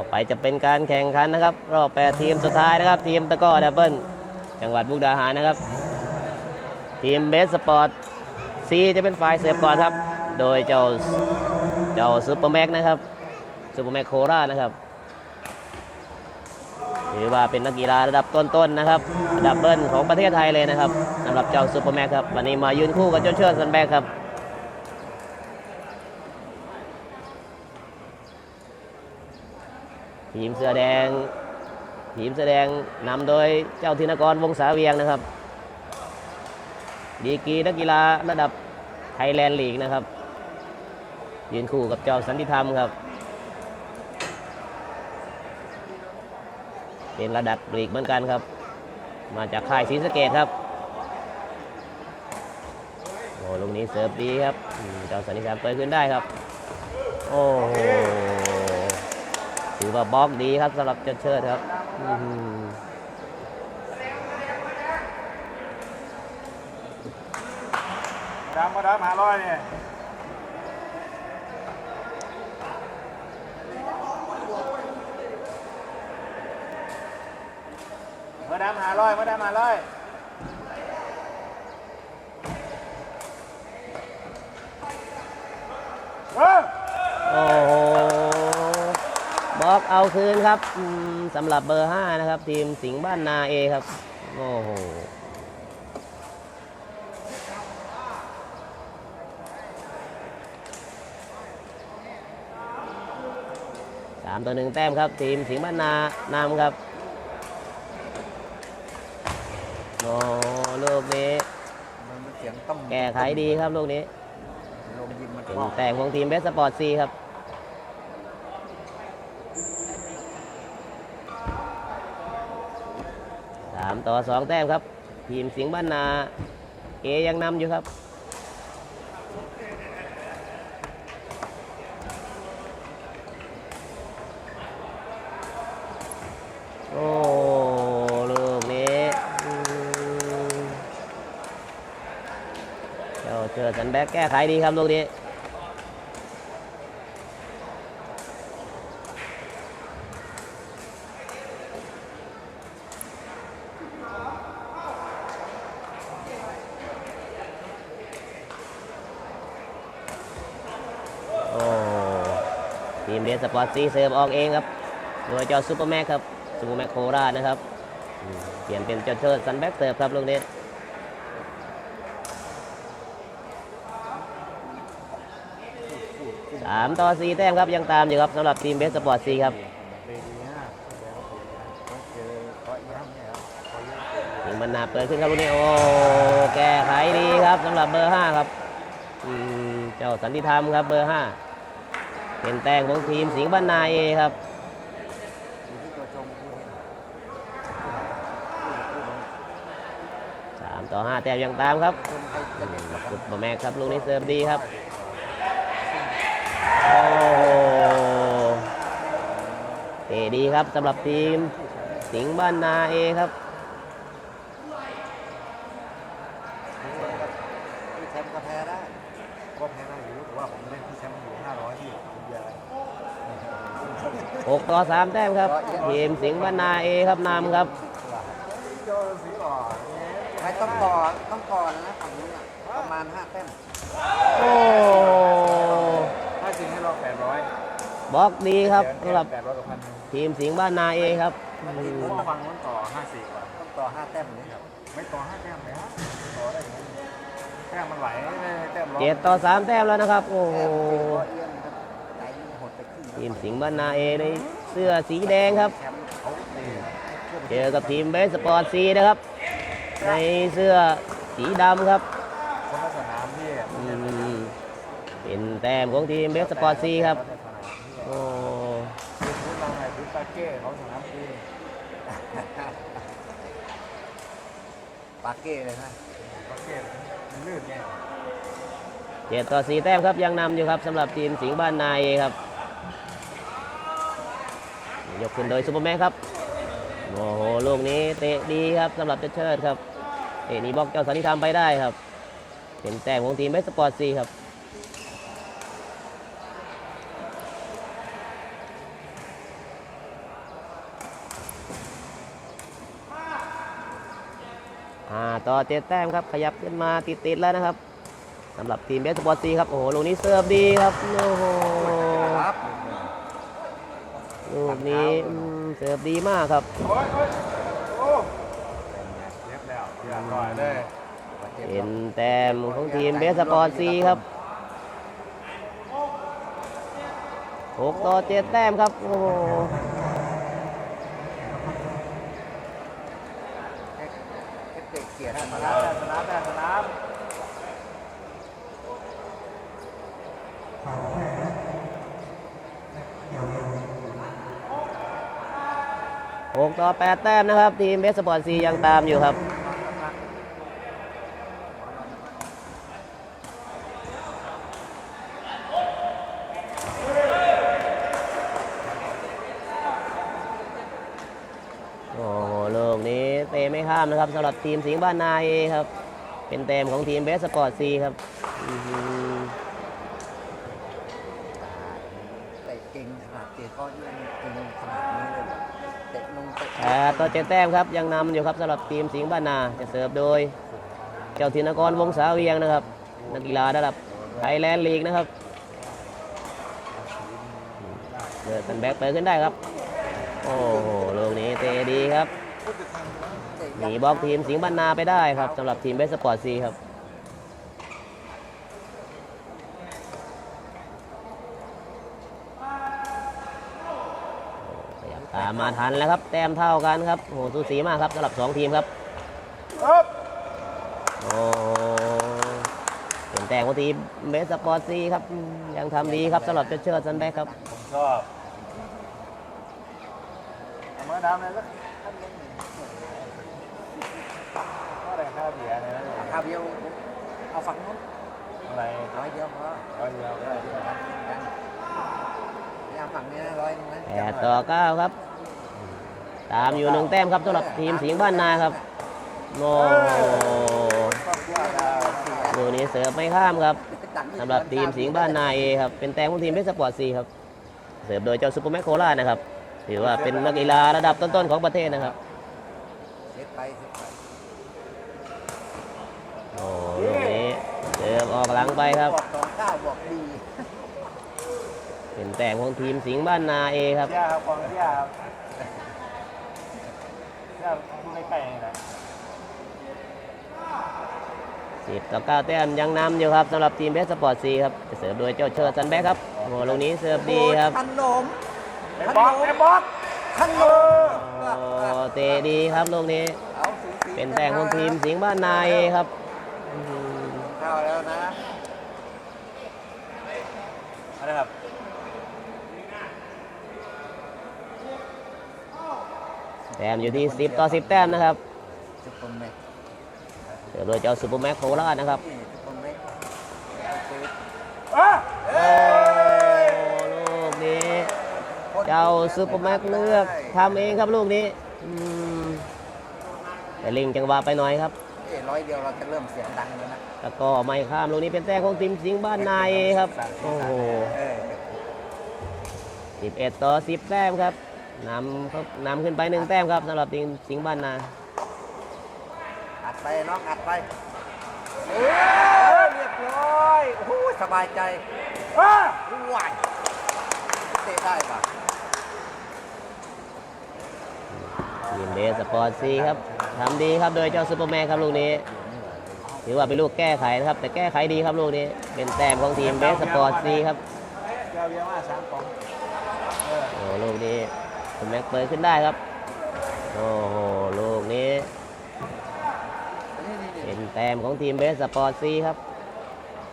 ต่อไปจะเป็นการแข่งขันนะครับ รอบแปดทีมสุดท้ายนะครับ ทีมตะก้อดับเบิลจังหวัดมุกดาหารนะครับ ทีมเบสสปอร์ตซีจะเป็นฝ่ายเสิร์ฟก่อนครับ โดยเจ้าเจ้าซูเปอร์แม็กนะครับซูเปอร์แม็กโคราชนะครับถือว่าเป็นนักกีฬาระดับต้นๆนะครับดับเบิลของประเทศไทยเลยนะครับสำหรับเจ้าซูเปอร์แม็กครับวันนี้มายืนคู่กับเจ้าเชิดซันแบกครับ ทีมเสือแดง ทีมเสือแดงนำโดยเจ้าธินกรวงศาเวียงนะครับ ดีกีนักกีฬาระดับไทยแลนด์ลีกนะครับยืนคู่กับเจ้าสันติธรรมครับ เป็นระดับลีกเหมือนกันครับ มาจากค่ายศรีสะเกดครับโอ้ลูกนี้เสิร์ฟดีครับอืมเจ้าสันติธรรมเปิดขึ้นได้ครับ โอ้โห ถือว่าบล็อกดีครับสำหรับเจ้าเชิดครับอื้อหือดำมาดำหาร้อยเนี่ยมาดำหาร้อยมาดำหาร้อยเออโอ้โหบล็ อกเอาคืนครับอืมสำหรับเบอร์ 5 นะครับ ทีมสิงห์บ้านนาเอครับ โอ้โหสามต่อหนึ่งแต้มครับ ทีมสิงห์บ้านนานำครับโอ้ลูกนี้มันเสียงต้องแก้ไขดีครับลูกนี้ลมยิงมันเป็นคล่องแต่งของทีมเบสสปอร์ตซีครับ สามต่อสองแต้มครับ ทีมสิงห์บ้านนา เอยังนำอยู่ครับ โอ้ลูกนี้อืมเจ้าเจอสันแบ็กแก้ไขดีครับลูกนี้ ทีมเดสสปอร์ตซีเสิร์ฟออกเองครับ โดยเจ้าซูเปอร์แม็กครับซูเปอร์แม็กโคราชนะครับ เปลี่ยนเป็นเจ้าเชิดซันแบ็กเสิร์ฟครับลูกนี้สามต่อสี่แต้มครับยังตามอยู่ครับสำหรับทีมเบสสปอร์ตซีครับย่ำเนี่ยครับเกาะย่ำถึงมันหนาเปิดขึ้นครับลูกนี้โอ้แก้ไขดีครับสำหรับเบอร์ห้าครับเจ้าสันติธรรมครับเบอร์ห้า เป็นแต้งของทีมสิงห์บ้านนาเอครับสามต่อห้าแต้มยังตามครับคนไทยจะเด็กกับสุดบะแม็กครับลูกนี้เสิร์ฟดีครับโอ้โหเตะดีครับสำหรับทีมสิงห์บ้านนาเอครับที่แชมป์ก็แพ้ได้ก็แพ้ได้อยู่แต่ว่าผมเล่นที่แชมป์อยู่500ที่ผมเบียร์อะไร 6 ต่อ 3 แต้มครับ ทีมสิงห์บ้านนาเอครับนำครับโจสีอ่อนไม่ต้องก่อต้องก่อนนะฝั่งนู้นน่ะประมาณห้าเต้มโอ้ถ้าจริงให้เรา800บล็อกดีครับสำหรับ800กับพันหนึ่งทีมสิงห์บ้านนาเอครับเพราะว่าฟังนู้นต่อ54กว่าต้องก่อห้าเต้มนี่ครับไม่ต่อ5แต้มเลยฮะต่อได้ยังไงแต้มมันไหลแต้มร้อนเจ็ดต่อ 3 แต้มแล้วนะครับ โอ้โหก็เอี้ยนครับไหลหดไปครึ่ง ทีมสิงห์บ้านนาเอในเสื้อสีแดงครับแชมป์เขาตีเจอกับทีมเบสสปอร์ตซีนะครับ ในเสื้อสีดำครับคนละสนามที่อืมเป็นแต้มของทีมเบสสปอร์ตซีครับโอ้คือพื้นเราไงพื้นตาเก้เขาสนามพื้นปาเก้เลยนะตาเก้มันลื่นไงเจ็ดต่อสี่แต้มครับยังนำอยู่ครับสำหรับทีมสิงห์บ้านนายครับ ยกขึ้นโดยซูเปอร์แมนครับโอ้โหลูกนี้เตะดีครับสำหรับเจเชิดครับเตะนี้บอกเจ้าสันนิธามไปได้ครับ เป็นแต้มของทีมเบสสปอร์ตซีครับต่อเจ็ดแต้มครับขยับขึ้นมาติดๆแล้วนะครับสำหรับทีมเบสสปอร์ตซีครับโอ้โหลูกนี้เสิร์ฟดีครับโอ้โห ลูกนี้อืมเสิร์ฟดีมากครับ โอ้ยโอ้ยโอ้เรียบแล้วเรียบร้อยเลยเป็นแต้มของทีมเบสบอลซีครับหกต่อเจ็ดแต้มครับ โอ้โหแค่เตะเกียร์สธรรมนามดาสนามสนาม หกต่อแปดแต้มนะครับ ทีมเบสบอลซียังตามอยู่ครับโอ้โหลูกนี้เตะไม่ข้ามนะครับสำหรับทีมสิงห์บ้านนาเอครับ เป็นเต็มของทีมเบสสปอร์ตซีครับเตะเก่งขนาดเตะก้อนนี่เก่ง แปดต่อเจ็ดแต้มครับยังนำอยู่ครับสำหรับทีมสิงห์บ้านนาจะเสิร์ฟโดย เจ้าธินกรวงศาเวียงนะครับ นักกีฬาระดับไทยแลนด์ลีกนะครับเกิดเป็นแบ็คเปิดขึ้นได้ครับ โอ้โหลูกนี้เตะดีครับหนีบล็อกทีมสิงห์บ้านนาไปได้ครับสำหรับทีมเบสปอร์ตซีครับายามตามมาทันแล้วครับ แต้มเท่ากันครับโอ้โหสูสีมากครับสำหรับสองทีมครับครับโอ้เป็นแต้มของทีมเบสปอร์ตซีครับอืมยังทำดีครับสำหรับเจ้าเชิดซันแบกครับผมชอบเอามื่อน้ำเลยก็ก็ได้ค่าเบียร์เลยนะคาเบียวเอาฝั่งนู้นอะไรร้อยเดียวพอร้อยเดียวร้อยเดียวกันไม่เอาฝั่งนี้นะร้อยหนึงนะแปดต่อเก้าครับ ตามอยู่หนึ่งแต้มครับสำหรับทีมสิงห์บ้านนาครับโอ้โหก็ว่าได้ลูกนี้เสิร์ฟไม่ข้ามครับสำหรับทีมสิงห์บ้านนาเอครับเป็นแต้มของทีมเพชรสปอร์ตซีครับเสิร์ฟโดยเจ้าซูเปอร์แมคโครานะครับถือว่าเป็นนักกีฬาระดับต้นๆของประเทศนะครับโอ้ลูกนี้เสิร์ฟออกหลังไปครับเก้าบอกดีเป็นแต้มของทีมสิงห์บ้านนาเอครับ ดูใกล้ๆนี่แหละสิบต่อเก้าแต้มยังนำอยู่ครับสำหรับทีมเพชรสปอร์ตซีครับจะเสิร์ฟโดยเจ้าเชิดซันแบกครับโอ้โหลูกนี้เสิร์ฟดีครับขนมไอ้บล็อกไอ้บล็อกขนมโอ้เตะดีครับลูกนี้เอาสูสีเป็นแต้มของทีมสิงห์บ้านนาเอครับอื้อหือเข้าแล้วนะ อะไรครับ แต้มอยู่ที่ 10 ต่อ 10 แต้มนะครับซุปเปอร์แม็กเร์ฟโดยเจ้าซูเปอร์แมคโคราชนะครับนี่ซุปเปอร์แม็กโอ้ลูกนี้ เจ้าซูเปอร์แม็กเลือกทำเองครับลูกนี้อืมแต่ลิงจังหวะไปหน่อยครับเอ้ร้อยเดียวเราจะเริ่มเสียงดังแล้วนะแล้วก็ไม่ข้ามลูกนี้เป็นแต้มของทีมสิงห์บ้านนายครับ โอ้โหเออ11 ต่อ 10 แต้มครับ นำครับนำขึ้นไปหนึ่งแต้มครับสำหรับทีมสิงห์บ้านนาอัดไปน้องอัดไปเออเรียบร้อยโอ้โหสบายใจอะว้ายเตะได้ปะทีมเบสปอร์ตซีครับทำดีครับโดยเจ้าซูเปอร์แมนครับลูกนี้ถือว่าเป็นลูกแก้ไขนะครับ แต่แก้ไขดีครับลูกนี้ เป็นแต้มของทีมเบสปอร์ตซีครับเจ้าเบี้ยมาสามกองเออโอ้ลูกนี้ คุณแม็กเปิดขึ้นได้ครับ โอ้โห ลูกนี้นี่นี่นี่เป็นแต้มของทีมเบสสปอร์ตซีครับ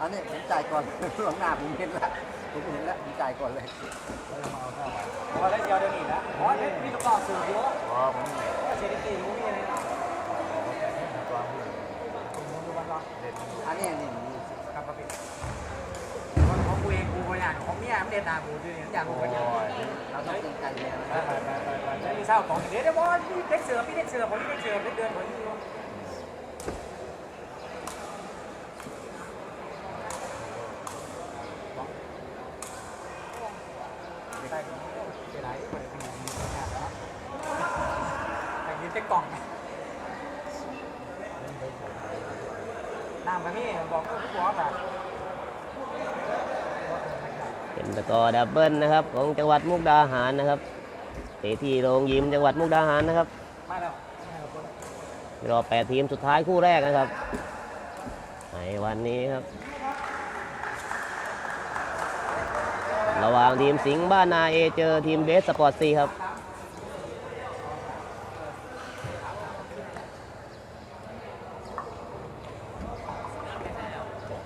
อันนี้ผมจ่ายก่อนหลังหน้าผมเห็นแล้วผมเห็นแล้วผมจ่ายก่อนเลยพอได้เดียวเดี๋ยวนี้นะอ๋อนี่มีตัวกรอบสื่อเยอะอ๋อผมเซนิตี้รู้นี่อันนี้นี่นี่ครับครับพี่ของของกูเองกูก็อยาก ของเนี่ยมันเด่นหนากูด้วยเนี่ยอยากกูกันเยอยเราต้องเกรงใจเมียนะไม่มีเศร้าของเดี๋ยวเดี๋ยวบอลพี่เด็กเสือพี่เด็กเสือผมพี่เด็กเสือเด็กเดือนผมนี่ได้เสียดายคนเป็นอย่างนี้อย่างนี้เต็กกล่อง น้ำกับพี่บอกก็พี่บอกอะ เป็นสกอดับเบิลนะครับ ของจังหวัดมุกดาหารนะครับเตะที่โรงยิมจังหวัดมุกดาหารนะครับรอแปดทีมสุดท้ายคู่แรกนะครับในวันนี้ครับ ระหว่างทีมสิงห์บ้านนาเอเจอทีมเบสสปอร์ตซีครับ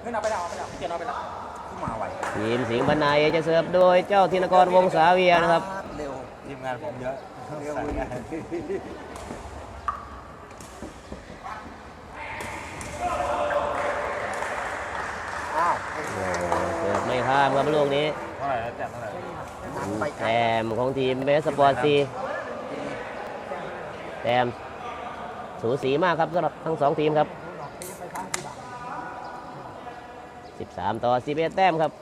เงินเอาไปแล้วเอาไปแล้วเกียนเอาไปแล้ว มาไหวทีมสิงห์บ้านนาเอจะเสิร์ฟโดยเจ้าธินกรวงศาเวียนะครับ เร็วทีมงานผมเยอะเร็วสั่งเลยงานอ้าวโอ้โหเสิร์ฟไม่ข้ามครับลูกนี้เท่าไหร่แล้วแจ่มเท่าไหร่นำไปไกลแต้มของทีมเบสสปอร์ตซีแต้มสูสีมากครับสำหรับทั้งสองทีมครับ 13 ต่อ 11 แต้มครับ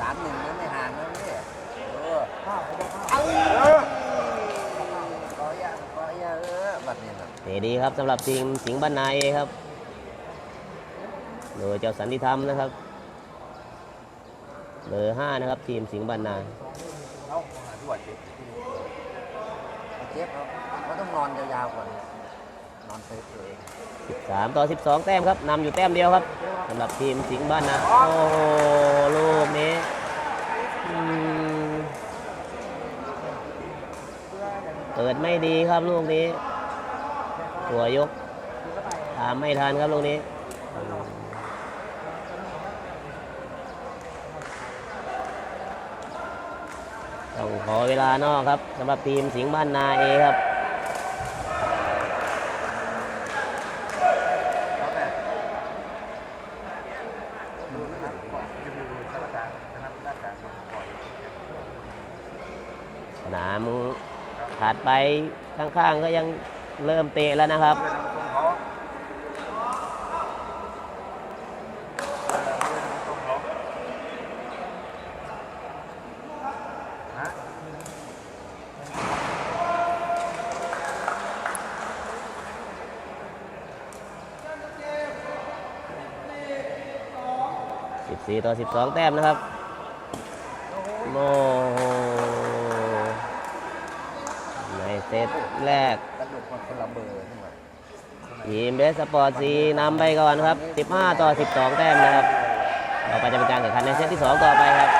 สามหนึ่งนั้นไม่ห่างนะพี่เออข้าวเขาบอกข้าวเอาขอยาขอยาเออบัดนี้นะเตะดีครับสำหรับทีมสิงห์บ้านนาเอครับ โดยเจ้าสันติธรรมนะครับเบอร์ห้านะครับ ทีมสิงห์บ้านนาเอ้าหาที่วัดเจ็บเจ็บเขาเขาต้องนอนยาวๆก่อน 13 ต่อ 12 แต้มครับนำอยู่แต้มเดียวครับสำหรับทีมสิงห์บ้านนาโอ้โหลูกนี้เปิดไม่ดีครับลูกนี้หัวยกตามไม่ทันครับลูกนี้ต้องขอเวลานอกครับสำหรับทีมสิงห์บ้านนาเอครับ แล้วแต่ดูนะครับก่อนจะดูข้าราชการคณะราชการก่อน สนามถัดไปข้างๆก็ยังเริ่มเตะแล้วนะครับเพื่อนำตรงเขาเออเพื่องเขาฮะ14 ต่อ 12 แต้มนะครับโอ้ ซตแรกกระดูกมันคนละเบอร์นี่หว่าทีมเบสสปอร์ตซีนำไปก่อนครับ 15 ต่อ 12 แต้มนะครับ ต่อไปจะเป็นการแข่งขันในเซตที่ 2 ต่อไปครับ